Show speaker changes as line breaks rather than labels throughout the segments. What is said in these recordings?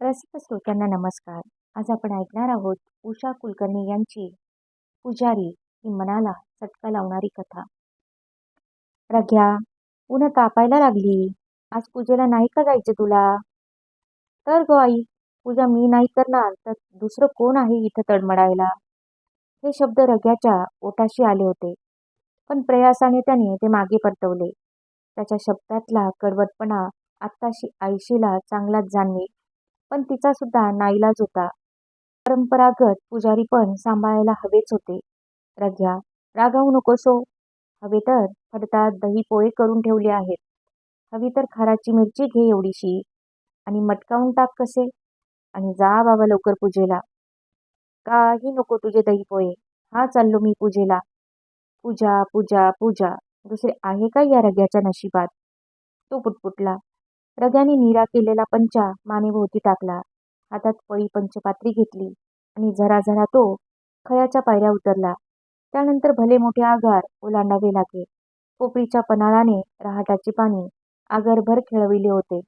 रसिक श्रोत्यांना नमस्कार. आज आपण ऐकणार आहोत उषा कुलकर्णी यांची पुजारी ही मनाला चटका लावणारी कथा. रघ्या ऊन तापायला लागली. आज पूजेला नाही का जायचे तुला? तर गो आई पूजा मी नाही करणार तर दुसरं कोण आहे इथं तडमडायला? हे शब्द रग्याच्या ओटाशी आले होते. पण प्रयासाने त्याने ते मागे परतवले. त्याच्या शब्दातला कडवटपणा आत्ताशी आयशीला चांगलाच जाणवे. पण तिचा सुद्धा नाईलाज होता. परंपरागत पुजारी पण सांभाळायला हवेच होते. रघ्या रागावू नकोसो हवे तर फडतात दही पोळे करून ठेवले आहेत. हवी तर खाराची मिरची घे एवढीशी. आणि मटकावून टाक कसे? आणि जा बाबा लवकर पूजेला. काही नको तुझे दही पोळे हा चाललो मी पूजेला. पूजा पूजा पूजा. दुसरे आहे का या रग्याच्या नशिबात? तो पुटपुटला. रग्याने निरा केलेला पंचा मानेभोवती टाकला. हातात पळी पंचपात्री घेतली आणि झरा झरा तो खळ्याच्या पायऱ्या उतरला. त्यानंतर भले मोठे आगार ओलांडावे लागे. पोपळीच्या पनाळाने रहाटाची पाणी आगरभर खेळविले होते.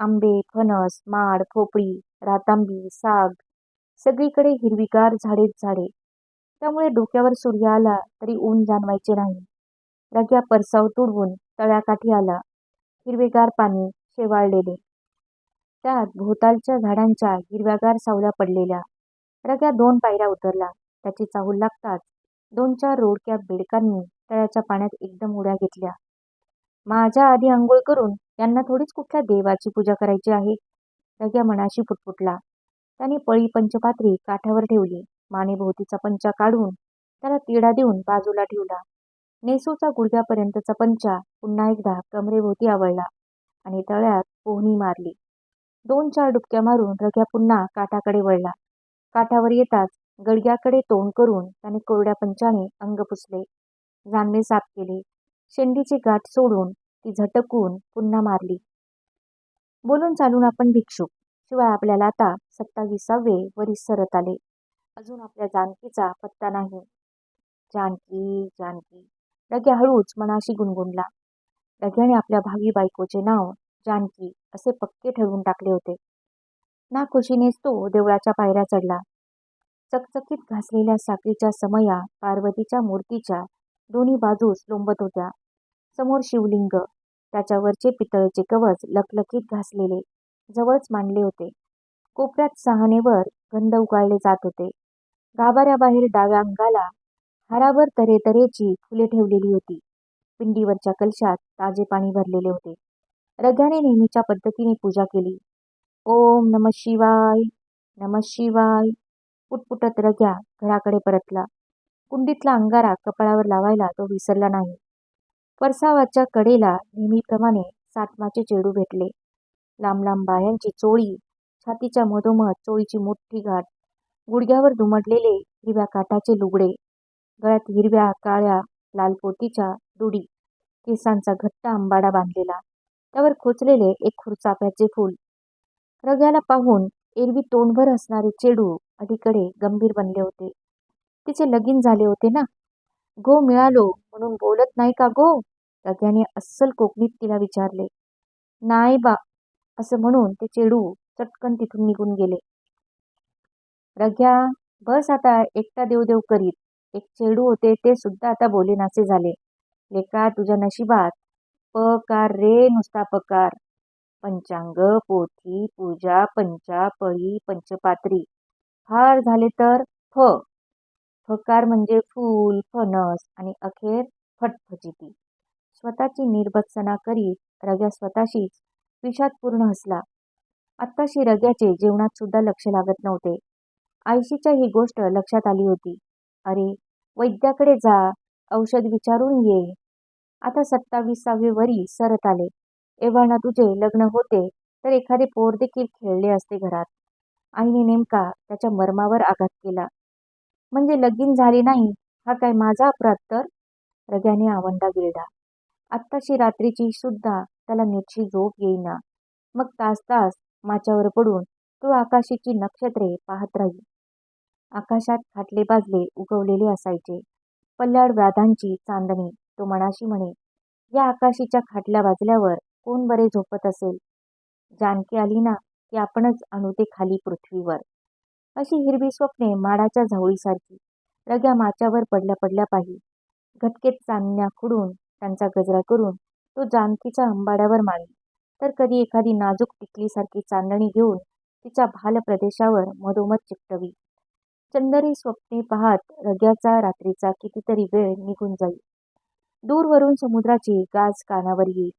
आंबे फणस माड खोपळी रातांबी साग सगळीकडे हिरवीगार झाडेच झाडे. त्यामुळे डोक्यावर सूर्य आला तरी ऊन जाणवायचे नाही. रग्या परसाव तुडवून तळ्याकाठी आला. हिरवेगार पाणी शेवाळलेले त्यात भोवतालच्या झाडांच्या हिरव्यागार सावल्या पडलेल्या. रग्या दोन पायऱ्या उतरला त्याची चाहूल लागताच दोन चार रोडक्या बेडकांनी तळ्याच्या पाण्यात एकदम उड्या घेतल्या. माझ्या आधी आंघोळ करून यांना थोडीच कुठल्या देवाची पूजा करायची आहे? रग्या मनाशी फुटफुटला त्याने पळी पंचपात्री काठावर ठेवली. मानेभोवतीचा पंचा काढून त्याला तिडा देऊन बाजूला ठेवला. नेसूचा गुडघ्यापर्यंतचा पंचा पुन्हा एकदा कमरेभोवती आवळला. आणि तळ्यात पोहणी मारली. दोन चार डुबक्या मारून रघ्या पुन्हा काठाकडे वळला. काठावर येताच गडग्याकडे तोंड करून त्याने कोरड्या पंचाने अंग पुसले. जानवे साफ केले. शेंडीची गाठ सोडून ती झटकून पुन्हा मारली. बोलून चालून आपण भिक्षुक. शिवाय आपल्याला आता सत्तावीसावे वरीस सरत आले. अजून आपल्या जानकीचा पत्ता नाही. जानकी जानकी. रग्या हळूच मनाशी गुणगुणला. रग्याने आपल्या भावी बायकोचे नाव जानकी असे पक्के ठरवून टाकले होते. ना खुशीनेच तो देवळाच्या पायऱ्या चढला. चकचकीत घासलेल्या साखरीच्या समया पार्वतीच्या मूर्तीच्या दोन्ही बाजूस लोंबत होत्या. समोर शिवलिंग त्याच्यावरचे पितळेचे कवच लखलखीत घासलेले जवळच मांडले होते. कोपऱ्यात सहानेवर गंध उगाळले जात होते. गाभाऱ्याबाहेर डाव्या अंगाला हारावर तऱ्हेतऱ्हेची फुले ठेवलेली होती. पिंडीवरच्या कलशात ताजे पाणी भरलेले होते. रग्याने नेहमीच्या पद्धतीने पूजा केली. ओम नम शिवाय नम शिवाय. पुटपुटत रग्या घराकडे परतला. कुंडीतला अंगारा कपाळावर लावायला तो विसरला नाही. परसावाच्या कडेला नेहमीप्रमाणे सातमाचे चेडू भेटले. लांब लांब बायांची चोळी छातीच्या मधोमध चोळीची मोठी गाठ गुडघ्यावर दुमडलेले हिरव्या काठाचे लुगडे गळ्यात हिरव्या काळ्या लाल पोतीच्या दुडी. केसांचा घट्ट आंबाडा बांधलेला. त्यावर खोचलेले एक खुरचाप्याचे फूल. रग्याला पाहून एरवी तोंडभर असणारे चेडू अलीकडे गंभीर बनले होते. तिचे लगीन झाले होते ना? गो मिळालो म्हणून बोलत नाही का गो? रग्याने अस्सल कोकणीत तिला विचारले. नाही बा असं म्हणून ते चेडू चटकन तिथून निघून गेले. रग्या बस आता एकटा देवदेव करीत. एक चेडू होते ते सुद्धा आता बोलेनासे झाले. लेका तुझ्या नशिबात. पकार रे नुसता पकार. पंचांग पोथी पूजा पंचा पळी पंचपात्री. फार झाले तर फ. फकार म्हणजे फूल फणस आणि अखेर फटफचिती स्वतःची निर्बत्सना करीत रग्या स्वतःशीच विषाद पूर्ण हसला. आत्ताशी रग्याचे जेवणात सुद्धा लक्ष लागत नव्हते. आयशीच्या ही गोष्ट लक्षात आली होती. अरे वैद्याकडे जा. औषध विचारून ये. आता सत्तावीसावे वरी सरत आले. एव्हाना तुझे लग्न होते तर एखादे पोर देखील खेळले असते घरात. आईने नेमका त्याच्या मर्मावर आघात केला. म्हणजे लगीन झाले नाही हा काय माझा अपराध तर? रग्याने आवंडा गिरडा आत्ताशी रात्रीची सुद्धा त्याला नीटशी झोप येईना. मग तास तास माच्यावर पडून तो आकाशीची नक्षत्रे पाहत राही आकाशात खाटले बाजले उगवलेले असायचे. पल्ल्याड व्राधांची चांदणी तो मनाशी म्हणे या आकाशीच्या खाटल्या वाजल्यावर कोण बरे झोपत असेल? जानकी आली ना की आपणच आणू ते खाली पृथ्वीवर. अशी हिरवी स्वप्ने माडाच्या झावळीसारखी रग्या माच्यावर पडल्या पडल्या पाही. घटकेत चांदण्या खुडून त्यांचा गजरा करून तो जानकीच्या अंबाड्यावर माळी तर कधी एखादी नाजूक टिकलीसारखी चांदणी घेऊन तिच्या भाल प्रदेशावर मधोमध चिकटवी. चंदरी स्वप्ने पाहत रग्याचा रात्रीचा कितीतरी वेळ निघून जाई दूरवरून समुद्राची गाज कानावर येईल.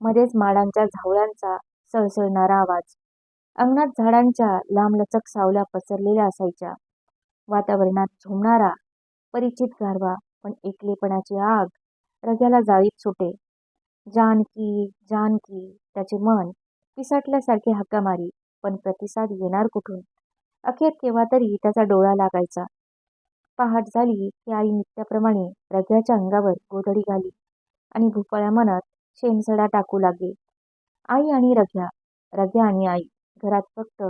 मध्येच माडांच्या झावळ्यांचा सळसळणारा आवाज. अंगणात झाडांच्या लांबलचक सावल्या पसरलेल्या असायच्या. वातावरणात झोमणारा परिचित गारवा पण एकलेपणाची आग रग्याला जाळीत सुटे. जानकी जानकी त्याचे मन पिसाटल्यासारखे हक्का मारी पण प्रतिसाद येणार कुठून? अखेर केव्हा तरी त्याचा डोळा लागायचा. पहाट झाली की आई नित्याप्रमाणे रग्याच्या अंगावर गोधडी घाली आणि भुपाळ्या मनात शेणसडा टाकू लागे आई आणि रघ्या रघ्या आणि आई घरात फक्त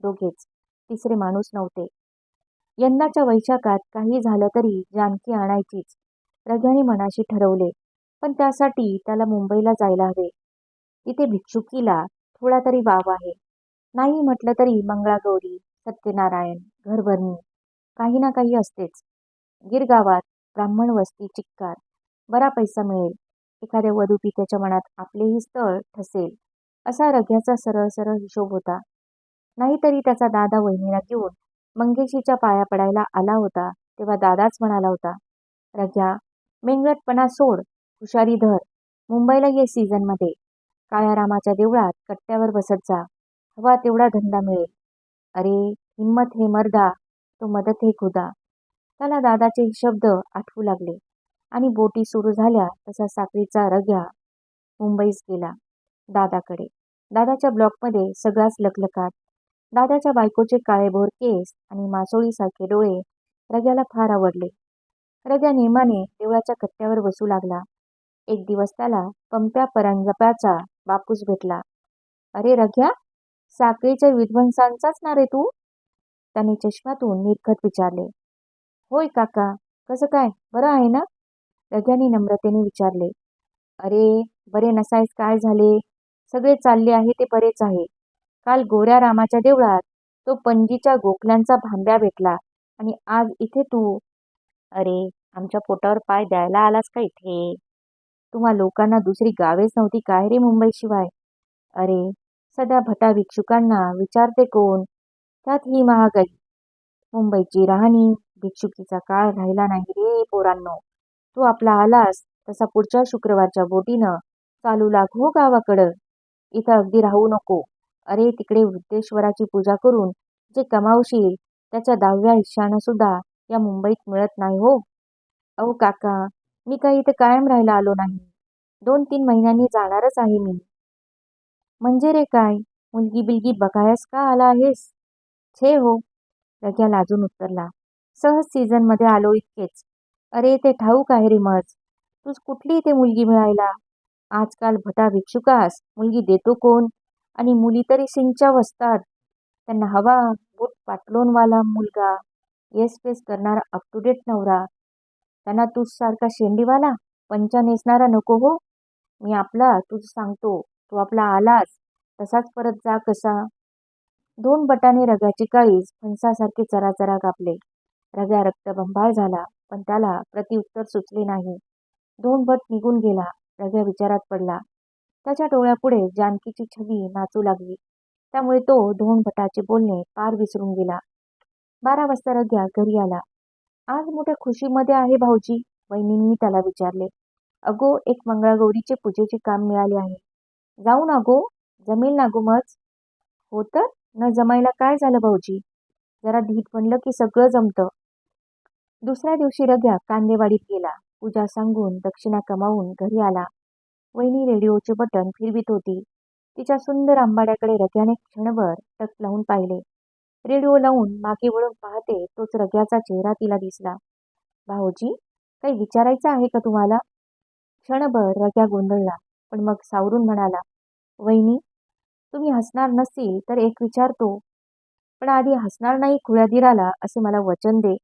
दोघेच तिसरे माणूस नव्हते. यंदाच्या वैशाखात काही झालं तरी जानकी आणायचीच रघ्याने मनाशी ठरवले पण त्यासाठी त्याला मुंबईला जायला हवे. तिथे भिक्षुकीला थोडा तरी वाव आहे. नाही म्हटलं तरी मंगळागौरी सत्यनारायण घरभरणी. काही ना काही असतेच. गिरगावात ब्राह्मण वस्ती चिक्कार. बरा पैसा मिळेल. एखाद्या वधूपित्याच्या मनात आपलेही स्थळ ठसेल. असा रघ्याचा सरळ सरळ हिशोब होता. नाहीतरी त्याचा दादा वहिनीला घेऊन मंगेशीच्या पाया पडायला आला होता तेव्हा दादाच म्हणाला होता रघ्या मेंगळटपणा सोड हुशारी धर. मुंबईला ये सीझनमध्ये काळ्या रामाच्या देवळात कट्ट्यावर बसत जा. हवा तेवढा धंदा मिळेल. अरे हिम्मत हे मर्दा तो मदत हे खुदा. त्याला दादाचे शब्द आठवू लागले आणि बोटी सुरू झाल्या तसा साखळीचा रग्या मुंबईस गेला दादाकडे. दादाच्या ब्लॉकमध्ये सगळाच लखलखात. दादाच्या बायकोचे काळेभोर केस आणि मासोळीसारखे डोळे रग्याला फार आवडले. रग्या नेमाने देवळाच्या कट्ट्यावर बसू लागला. एक दिवस त्याला पंप्या परांजप्याचा बापूस भेटला. अरे रग्या साखळीच्या विध्वंसांचाच ना रे तू? त्याने चष्म्यातून निरखत विचारले. होय काका कसं काय? बरं आहे ना? रग्याने नम्रतेने विचारले. अरे बरे नसायस काय झाले? सगळे चालले आहे ते बरेच आहे. काल गोऱ्या रामाच्या देवळात तो पणजीच्या गोखल्यांचा भांब्या भेटला आणि आज इथे तू. अरे आमच्या पोटावर पाय द्यायला आलास का इथे? तुम्हा लोकांना दुसरी गावेच नव्हती काय रे मुंबईशिवाय? अरे सध्या भटा भिक्षुकांना विचारते कोण? त्यात ही महागाई. मुंबईची राहणी भिक्षुकीचा काळ राहिला नाही रे पोरांनो. तू आपला आलास तसा पुढच्या शुक्रवारच्या बोटीनं चालू लाग हो गावाकडं. इथं अगदी राहू नको. अरे तिकडे वृद्धेश्वराची पूजा करून जे कमावशील त्याच्या दहाव्या हिश्शानं सुद्धा या मुंबईत मिळत नाही हो. अहो काका मी काही इथं कायम राहायला आलो नाही. दोन तीन महिन्यांनी जाणारच आहे मी. म्हणजे रे काय? मुलगी बिलगी बघायस का आला आहेस? छे हो. लग्या लाजून उत्तरला. सहज सीझनमध्ये आलो इतकेच. अरे ते ठाऊक आहे रे मज तूच कुठली ते मुलगी मिळायला? आजकाल भटा भिक्षुकास मुलगी देतो कोण? आणि मुली तरी सिंगच्या वसतात त्यांना हवा बूट पाटलोनवाला मुलगा. येस पेस करणारा अप टू डेट नवरा. त्यांना तूच सारखा शेंडीवाला? पंचा नेसणारा नको हो. मी आपला तुझ सांगतो. तू आपला आलास तसाच परत जा कसा? दोन बटाने रग्याची काळीज फणसासारखे चराचरा कापले. रग्या रक्तबंबाळ झाला पण त्याला प्रतिउत्तर सुचले नाही. दोन बट निघून गेला रग्या विचारात पडला. त्याच्या डोळ्यापुढे जानकीची छवी नाचू लागली. त्यामुळे तो दोन भटाचे बोलणे पार विसरून गेला. बारा वाजता रग्या घरी आला. आज मोठ्या खुशीमध्ये आहे भाऊजी वहिनींनी त्याला विचारले. अगो एक मंगळागौरीचे पूजेचे काम मिळाले आहे. जाऊ ना गो जमेल ना गो मज. हो तर न जमायला काय झालं भाऊजी? जरा धीट म्हणलं की सगळं जमतं. दुसऱ्या दिवशी रग्या कांदेवाडीत गेला. पूजा सांगून दक्षिणा कमावून घरी आला. वहिनी रेडिओचे बटन फिरवीत होती. तिच्या सुंदर आंबाड्याकडे रग्याने क्षणभर टक लावून पाहिले. रेडिओ लावून मागे वळून पाहते तोच रग्याचा चेहरा तिला दिसला. भाऊजी काही विचारायचं आहे का तुम्हाला? क्षणभर रग्या गोंधळला. पण मग सावरून म्हणाला वहिनी तुम्ही हसणार नसतील तर एक विचारतो पण आधी हसणार नाही खुळ्यादिराला असे मला वचन दे.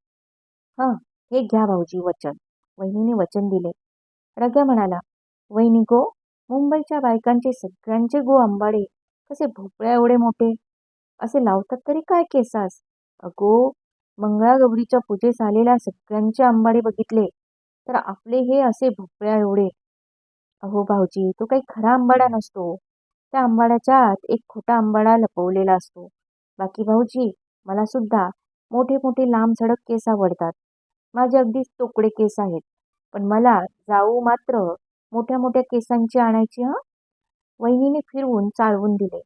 हं हे घ्या भाऊजी वचन. वहिनीने वचन दिले. रग्या म्हणाला वहिनी गो मुंबईच्या बायकांचे सगळ्यांचे गो आंबाडे कसे भोपळ्या एवढे मोठे? असे लावतात तरी काय केसास? अगो मंगळागौरीच्या पूजेस आलेल्या सगळ्यांचे आंबाडे बघितले तर आपले हे असे भोपळ्या एवढे. अहो भाऊजी तो काही खरा आंबाडा नसतो. त्या आंबाड्याच्या आत एक खोटा आंबाडा लपवलेला असतो. बाकी भाऊजी मला सुद्धा मोठे मोठे लांब सडक केस आवडतात. माझे अगदीच तोकडे केस आहेत. पण मला जाऊ मात्र मोठ्या मोठ्या केसांची आणायची हा? वहिनीने फिरवून चाळवून दिले.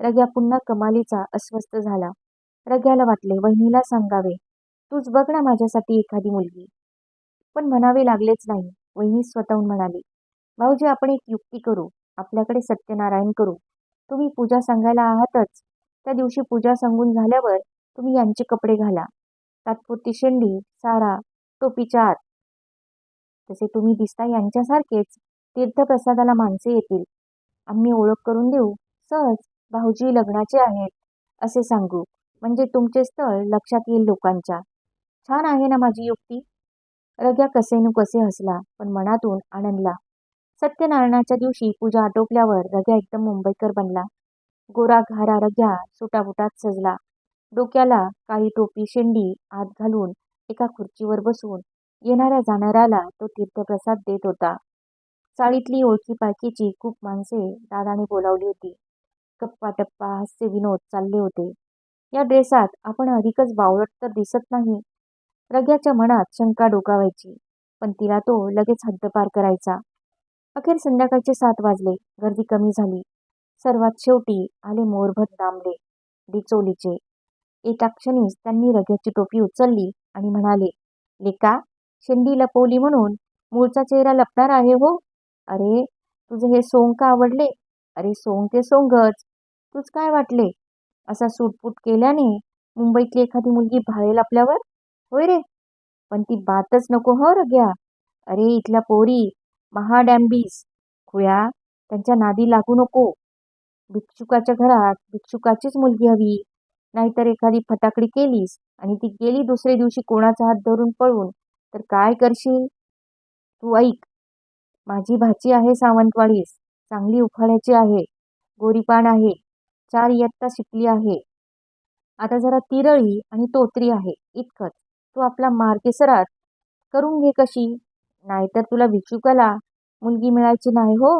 रग्या पुन्हा कमालीचा अस्वस्थ झाला. रग्याला वाटले वहिनीला सांगावे तूच बघ ना माझ्यासाठी एखादी मुलगी. पण म्हणावे लागलेच नाही. वहिनी स्वतःहून म्हणाली भाऊजी आपण एक युक्ती करू. आपल्याकडे सत्यनारायण करू. तुम्ही पूजा सांगायला आहातच. त्या दिवशी पूजा सांगून झाल्यावर तुम्ही यांचे कपडे घाला. तात्पुरती शेंडी सारा टोपीच्या आत. तसे तुम्ही दिसता यांच्यासारखेच तीर्थप्रसादाला माणसे येतील. आम्ही ओळख करून देऊ. सहज भाऊजी लग्नाचे आहेत असे सांगू. म्हणजे तुमचे स्थळ लक्षात येईल लोकांच्या. छान आहे ना माझी युक्ती? रग्या कसेनू कसे हसला पण मनातून आनंदला. सत्यनारायणाच्या दिवशी पूजा आटोपल्यावर रग्या एकदम मुंबईकर बनला. गोरा घारा रग्या सुटाबुटात सजला. डोक्याला काळी टोपी शेंडी आत घालून एका खुर्चीवर बसून येणाऱ्या जाणाऱ्याला तो तीर्थप्रसाद देत होता. चाळीतली ओळखी पाळखीची खूप माणसे दादाने बोलावली होती. गप्पा टप्पा हास्य विनोद चालले होते. या ड्रेसात आपण अधिकच बावळट तर दिसत नाही. रग्याच्या मनात शंका डोकावायची पण तिला तो लगेच हद्दपार करायचा. अखेर संध्याकाळचे सात वाजले. गर्दी कमी झाली. सर्वात शेवटी आले मोरभत दामले डिचोलीचे. एका क्षणीच त्यांनी रग्याची टोपी उचलली आणि म्हणाले लेका शेंडी लपवली म्हणून मूळचा चेहरा लपणार आहे हो? अरे तुझे हे सोंग का आवडले? अरे सोंग ते सोंगच. तुझ काय वाटले? असा सुटपूट केल्याने मुंबईतली एखादी मुलगी भाळेल आपल्यावर? होय रे. पण ती बातच नको हो रग्या अरे इथल्या पोरी महाडॅम्बीस खुळ्या त्यांच्या नादी लागू नको. भिक्षुकाच्या घरात भिक्षुकाचीच मुलगी हवी. नाहीतर एखादी फटाकडी केलीस आणि ती गेली दुसऱ्या दिवशी कोणाचा हात धरून पळून तर काय करशील? तू ऐक. माझी भाची आहे सावंतवाडीस. चांगली उफाळ्याची आहे. गोरीपान आहे. चार इयत्ता शिकली आहे. आता जरा तिरळी आणि तोत्री आहे. इतकंच. तू आपला मार्केसरात करून घे कशी? नाहीतर तुला भिक्षुकाला मुलगी मिळायची नाही हो.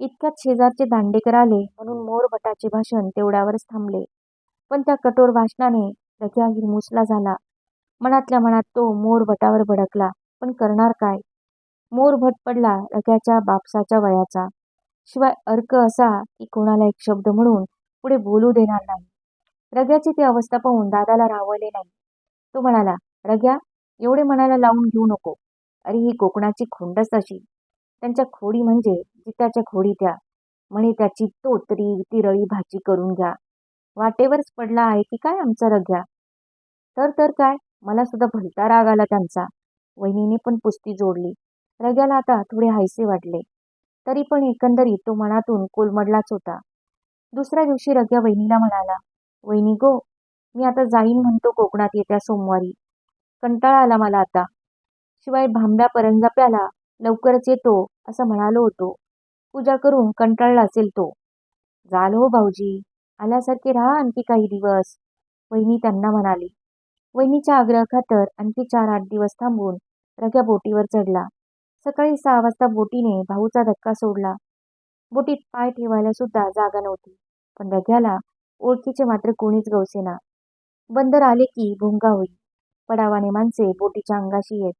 इतक्यात शेजारचे दांडेकर आले म्हणून मोरभटाचे भाषण तेवढ्यावरच थांबले. पण त्या कठोर भाषणाने रग्या हिरमुसला झाला. मनातल्या मनात तो मोरभटावर भडकला. पण करणार काय? मोरभट पडला रग्याच्या बापसाच्या वयाचा. शिवाय अर्क असा की कोणाला एक शब्द म्हणून पुढे बोलू देणार नाही. रग्याची ती अवस्था पाहून दादाला रावले नाही. तो म्हणाला रग्या एवढे मनाला लावून घेऊ नको. अरे ही कोकणाची खोंडच अशी. त्यांच्या खोडी म्हणजे जित्याच्या खोडी त्या. म्हणे त्याची तोतरी तिरळी भाजी करून घ्या. वाटेवरच पडला आहे की काय आमचा रग्या? तर तर काय? मला सुद्धा भलता राग आला त्यांचा. वहिनीने पण पुस्ती जोडली. रग्याला आता थोडे हायसे वाटले. तरी पण एकंदरीत तो मनातून कोलमडलाच होता. दुसऱ्या दिवशी रग्या वहिनीला म्हणाला वहिनी गो मी आता जाईन म्हणतो कोकणात येत्या सोमवारी. कंटाळा आला मला आता. शिवाय भांब्या परंजाप्याला लवकरच येतो असं म्हणालो होतो. पूजा करून कंटाळला असेल तो. जाल हो भाऊजी आल्यासारखे राहा आणखी काही दिवस वहिनी त्यांना म्हणाली. वहिनीच्या आग्रहाखातर आणखी चार आठ दिवस थांबून रग्या बोटीवर चढला. सकाळी सहा वाजता बोटीने भाऊचा धक्का सोडला. बोटीत पाय ठेवायला सुद्धा जागा नव्हती पण रग्याला ओळखीचे मात्र कोणीच गवसेना. बंदर आले की भोंगा होई पडावाने माणसे बोटीच्या अंगाशी येत.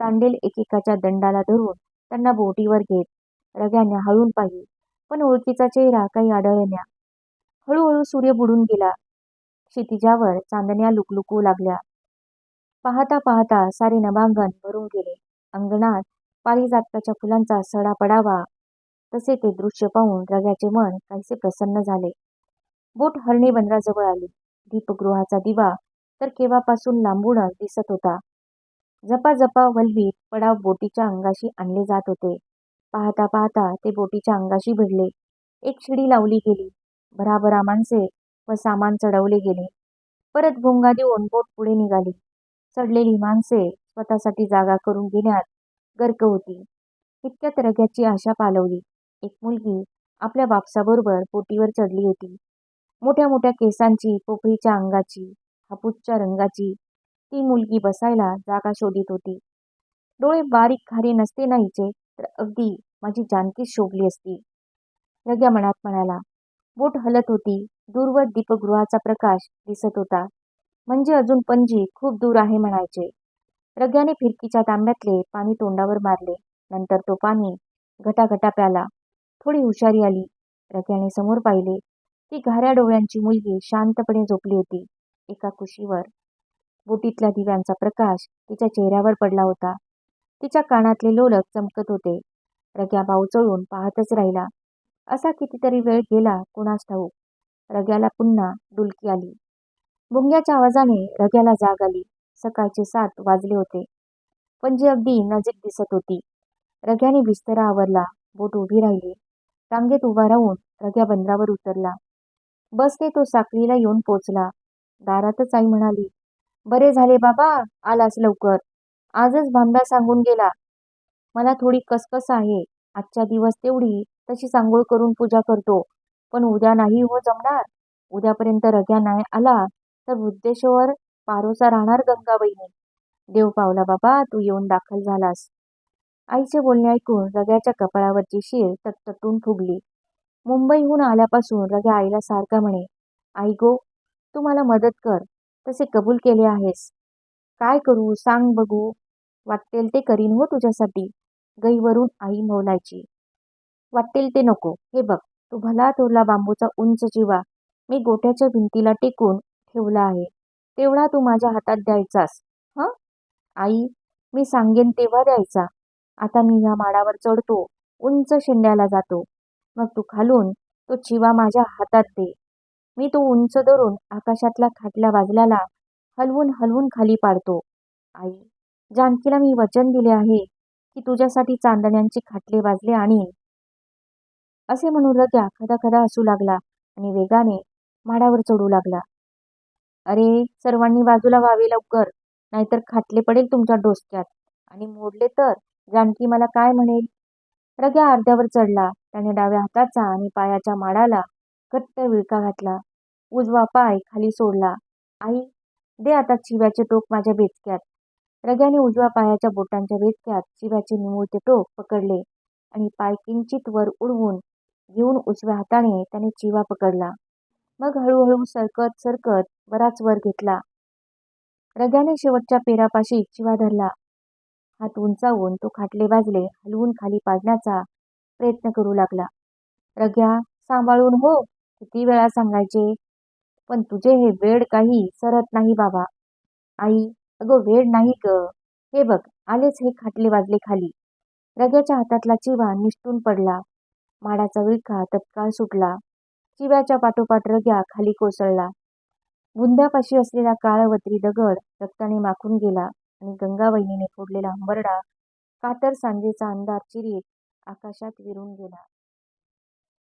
तांडेल एकेकाच्या दंडाला धरून त्यांना बोटीवर घेत रग्याने हळून पाहिली. पण ओळखीचा चेहरा काही आढळण्या हळूहळू सूर्य बुडून गेला. क्षितिजावर चांदण्या लुकलुकू लागल्या. पाहता पाहता सारे नभांगण भरून गेले. अंगणात पारिजातकाच्या फुलांचा सडा पडावा. तसे ते दृश्य पाहून रग्याचे मन काहीसे प्रसन्न झाले. बोट हरणी बंदराजवळ आली. दीपगृहाचा दिवा तर केव्हापासून लांबूनच दिसत होता. झपाझपा वल्वीत पडाव बोटीच्या अंगाशी आणले जात होते. पाहता पाहता ते बोटीच्या अंगाशी भिडले. एक शिडी लावली गेली. भराभरा माणसे व सामान चढवले गेले. परत भोंगा देऊन बोट पुढे निघाली. चढलेली माणसे स्वतःसाठी जागा करून घेण्यात गर्क होती. इतक्यात रग्याची आशा पालवली. एक मुलगी आपल्या बापसाबरोबर बोटीवर चढली होती. मोठ्या मोठ्या केसांची पोपळीच्या अंगाची हापूसच्या रंगाची ती मुलगी बसायला जागा शोधित होती. डोळे बारीक खारे नसते ना हिचे तर अगदी माझी जानकीच शोभली असती. रग्या मनात म्हणाला बोट हलत होती. दूरवर दीपगृहाचा प्रकाश दिसत होता. म्हणजे अजून पणजी खूप दूर आहे म्हणायचे. रग्याने फिरकीच्या तांब्यातले पाणी तोंडावर मारले. नंतर तो पाणी घटाघटा प्याला थोडी हुशारी आली. रग्याने समोर पाहिले ती घाऱ्या डोळ्यांची मुलगी शांतपणे झोपली होती एका कुशीवर. बोटीतल्या दिव्यांचा प्रकाश तिच्या चेहऱ्यावर पडला होता. तिच्या कानातले लोलक चमकत होते. रग्या चळून पाहतच राहिला. असा कितीतरी वेळ गेला कोणास ठाऊक. रग्याला पुन्हा डुलकी आली. भुंग्याच्या आवाजाने रग्याला जाग आली. सकाळचे सात वाजले होते. पणजी अगदी नजीक दिसत होती. रग्याने बिस्तरा आवरला. बोट उभी राहिली. रांगेत उभा राहून रग्या बंदरावर उतरला. बसने तो साखळीला येऊन पोचला. दारातच आई म्हणाली बरे झाले बाबा आलास लवकर. आजच भांब्या सांगून गेला. मला थोडी कसकस आहे. आजच्या दिवस तेवढी तशी सांगोळ करून पूजा करतो. पण उद्या नाही हो जमणार. उद्यापर्यंत रग्या नाही आला तर वृद्धेश्वर पारोसा राहणार गंगाबाईने. देव पावला बाबा तू येऊन दाखल झालास. आईचे बोलणे ऐकून रग्याच्या कपाळावरची शीर तटतटून फुगली. मुंबईहून आल्यापासून रग्या आईला सारखा म्हणे आई गो तू मला मदत कर. तसे कबूल केले आहेस. काय करू? सांग बघू. वाटेल ते करीन हो तुझ्यासाठी. गईवरून आई मौलायची वाटेल ते नको. हे बघ तू भला थोरला बांबूचा उंच जिवा मी गोठ्याच्या भिंतीला टेकून ठेवला आहे. तेवढा तू माझ्या हातात द्यायचास. हं? आई मी सांगेन तेव्हा द्यायचा. आता मी ह्या माडावर चढतो उंच शेंड्याला जातो. मग तू खालून तो चिवा माझ्या हातात दे. मी तो उंच धरून आकाशातल्या खाटल्या बाजल्याला हलवून हलवून खाली पाडतो. आई जानकीला मी वचन दिले आहे की तुझ्यासाठी चांदण्यांची खाटले वाजले आणि असे म्हणू लग्या खदा खदा हसू लागला आणि वेगाने माडावर चढू लागला. अरे सर्वांनी बाजूला व्हावे लवकर नाहीतर खाटले पडेल तुमच्या डोसक्यात. आणि मोडले तर जानकी मला काय म्हणेल? रग्या अर्ध्यावर चढला त्याने डाव्या हाताचा आणि पायाच्या माडाला घट्ट विळका घातला. उजवा पाय खाली सोडला. आई दे आता चिव्याचे टोक माझ्या बेचक्यात रग्याने उजव्या पायाच्या बोटांच्या बेचक्यात चिव्याचे निमुळते टोक पकडले आणि पाय किंचित वर उडवून घेऊन उजव्या हाताने त्याने चिवा पकडला. मग हळूहळू सरकत सरकत बराच वर घेतला. रग्याने शेवटच्या पेरापाशी चिवा धरला. हात उंचावून तो खाटले वाजले हलवून खाली पाडण्याचा प्रयत्न करू लागला. रग्या सांभाळून हो. किती वेळा सांगायचे पण तुझे हे वेड काही सरत नाही बाबा. आई अगं वेड नाही ग. हे बघ आलेच हे खाटले वाजले खाली. रग्याच्या हातातला चिवा निष्ठून पडला. माडाचा विळखा तत्काळ सुटला. चिव्याच्या पाठोपाठ रग्या खाली कोसळला. बुंद्यापाशी असलेला काळवत्री दगड रक्ताने माखून गेला आणि गंगावहिनीने फोडलेला हंबरडा कातर सांजेचा अंधार चिरीत आकाशात विरून गेला.